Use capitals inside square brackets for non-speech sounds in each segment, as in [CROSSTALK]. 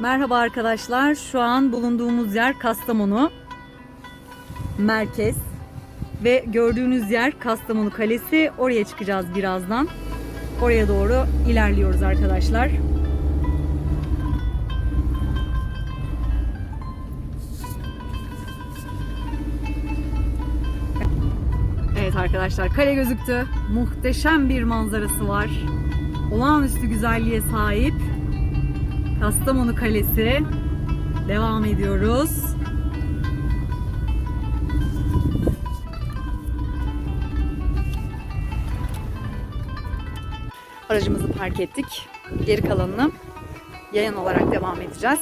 Merhaba arkadaşlar. Şu an bulunduğumuz yer Kastamonu merkez ve gördüğünüz yer Kastamonu Kalesi. Oraya çıkacağız birazdan. Oraya doğru ilerliyoruz arkadaşlar. Evet arkadaşlar kale gözüktü. Muhteşem bir manzarası var. Olağanüstü güzelliğe sahip. Kastamonu Kalesi. Devam ediyoruz. Aracımızı park ettik. Geri kalanını yayan olarak devam edeceğiz.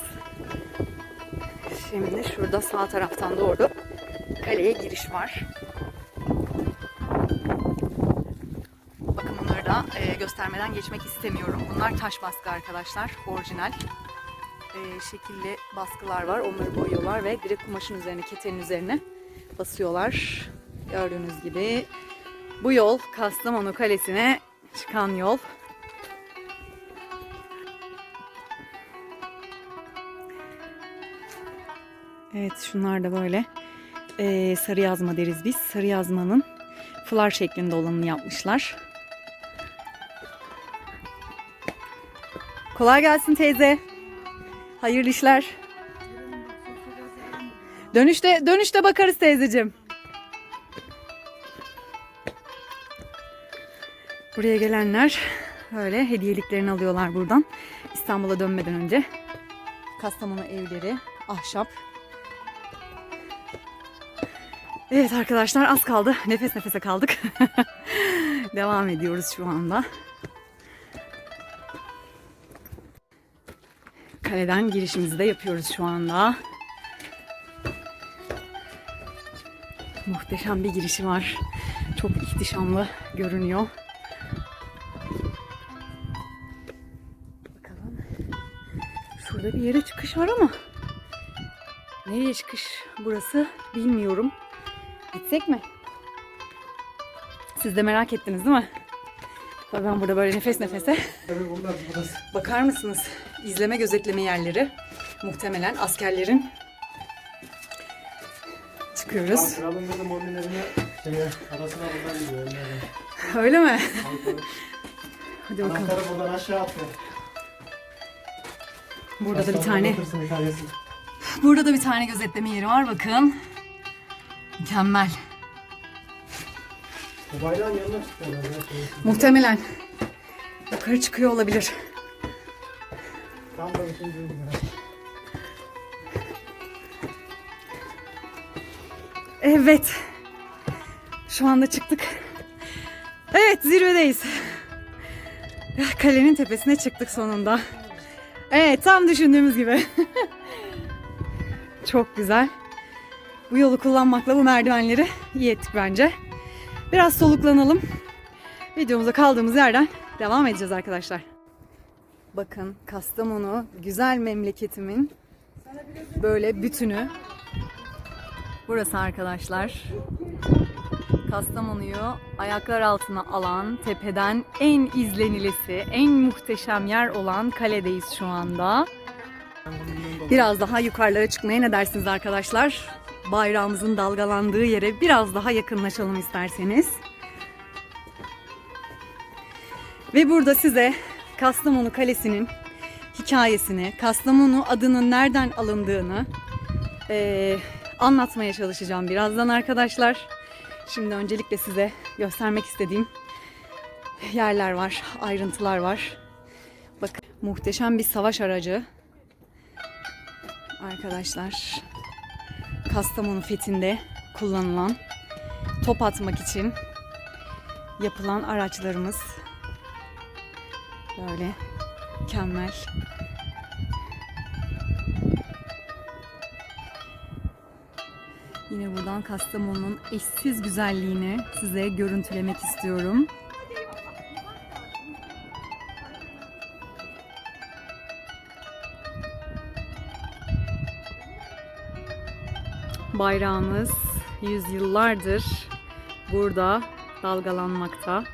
Şimdi şurada sağ taraftan doğru kaleye giriş var. E, göstermeden geçmek istemiyorum. Bunlar taş baskı arkadaşlar, orijinal. E, şekilli baskılar var. Onları boyuyorlar ve direkt kumaşın üzerine, ketenin üzerine basıyorlar. Gördüğünüz gibi bu yol Kastamonu Kalesi'ne çıkan yol. Evet şunlar da böyle e, sarı yazma deriz biz. Sarı yazmanın fular şeklinde olanını yapmışlar. Kolay gelsin teyze. Hayırlı işler. Dönüşte dönüşte bakarız teyzeciğim. Buraya gelenler böyle hediyeliklerini alıyorlar buradan. İstanbul'a dönmeden önce. Kastamonu evleri, ahşap. Evet arkadaşlar az kaldı. Nefes nefese kaldık. [LAUGHS] Devam ediyoruz şu anda. Kaleden girişimizi de yapıyoruz şu anda. Muhteşem bir girişi var. Çok ihtişamlı görünüyor. Bakalım. Şurada bir yere çıkış var ama nereye çıkış burası bilmiyorum. Gitsek mi? Siz de merak ettiniz değil mi? Tabii Ben burada böyle nefes nefese. Bakar mısınız? İzleme gözetleme yerleri. Muhtemelen askerlerin. Çıkıyoruz. Kralın dedim mobillerine şeye, arasına buradan gidiyor. Öyle mi? Hadi bakalım. Ankara buradan aşağı atıyor. Burada da bir tane. Burada da bir tane gözetleme yeri var bakın. Mükemmel. Bu bayrağın yanına ya, şey. Muhtemelen. Yukarı çıkıyor olabilir. Tam da gün ya. Evet. Şu anda çıktık. Evet zirvedeyiz. Kalenin tepesine çıktık sonunda. Evet tam düşündüğümüz gibi. [LAUGHS] Çok güzel. Bu yolu kullanmakla bu merdivenleri iyi ettik bence. Biraz soluklanalım. Videomuza kaldığımız yerden devam edeceğiz arkadaşlar. Bakın Kastamonu güzel memleketimin böyle bütünü Burası arkadaşlar. Kastamonu'yu ayaklar altına alan, tepeden en izlenilisi, en muhteşem yer olan kaledeyiz şu anda. Biraz daha yukarılara çıkmaya ne dersiniz arkadaşlar? Bayrağımızın dalgalandığı yere biraz daha yakınlaşalım isterseniz. Ve burada size Kastamonu Kalesi'nin hikayesini, Kastamonu adının nereden alındığını, eee, anlatmaya çalışacağım birazdan arkadaşlar. Şimdi öncelikle size göstermek istediğim yerler var, ayrıntılar var. Bakın muhteşem bir savaş aracı. Arkadaşlar Kastamonu fethinde kullanılan top atmak için yapılan araçlarımız. Böyle mükemmel. Yine buradan Kastamonu'nun eşsiz güzelliğini size görüntülemek istiyorum. Bayrağımız yüzyıllardır burada dalgalanmakta.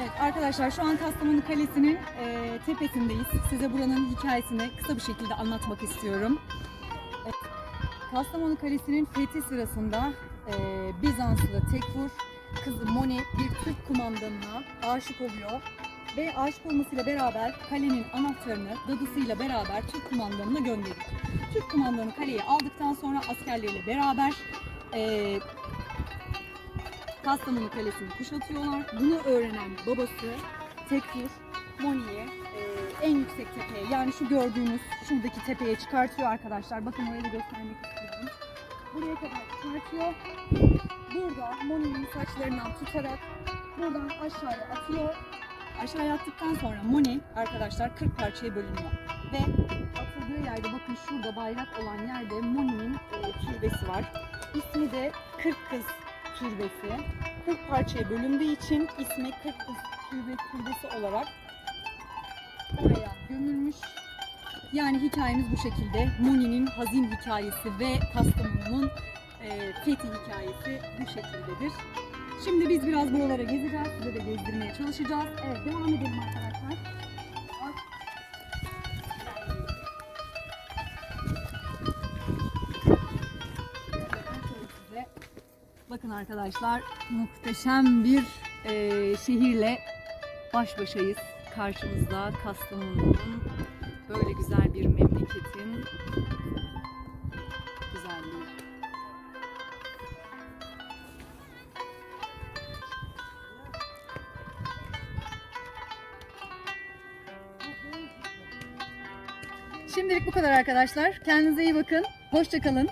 Evet arkadaşlar şu an Kastamonu Kalesi'nin e, tepesindeyiz. Size buranın hikayesini kısa bir şekilde anlatmak istiyorum. Evet, Kastamonu Kalesi'nin fethi sırasında e, Bizanslı Tekfur kızı Moni bir Türk kumandanına aşık oluyor. Ve aşık olmasıyla beraber kalenin anahtarını dadısıyla beraber Türk kumandanına gönderiyor. Türk kumandanı kaleyi aldıktan sonra askerleriyle beraber e, Kastamonu Kalesi'ni kuşatıyorlar. Bunu öğrenen babası Tekfur Moni'yi e, en yüksek tepeye yani şu gördüğünüz şuradaki tepeye çıkartıyor arkadaşlar. Bakın orayı da göstermek istiyorum. Buraya kadar çıkartıyor. Burada Moni'nin saçlarından tutarak buradan aşağıya atıyor. Aşağıya attıktan sonra Moni arkadaşlar 40 parçaya bölünüyor. Ve atıldığı yerde bakın şurada bayrak olan yerde Moni'nin e, türbesi var. İsmi de 40 Kız Türbesi. 40 parçaya bölündüğü için ismi 40 Kız Türbe, Türbesi olarak oraya gömülmüş. Yani hikayemiz bu şekilde. Moni'nin hazin hikayesi ve Kastamonu'nun e, fethi hikayesi bu şekildedir. Şimdi biz biraz buralara gezeceğiz. Size de gezdirmeye çalışacağız. Evet devam edelim arkadaşlar. Bakın arkadaşlar muhteşem bir e, şehirle baş başayız. Karşımızda Kastamonu'nun böyle güzel bir memleketin Şimdilik bu kadar arkadaşlar. Kendinize iyi bakın. Hoşça kalın.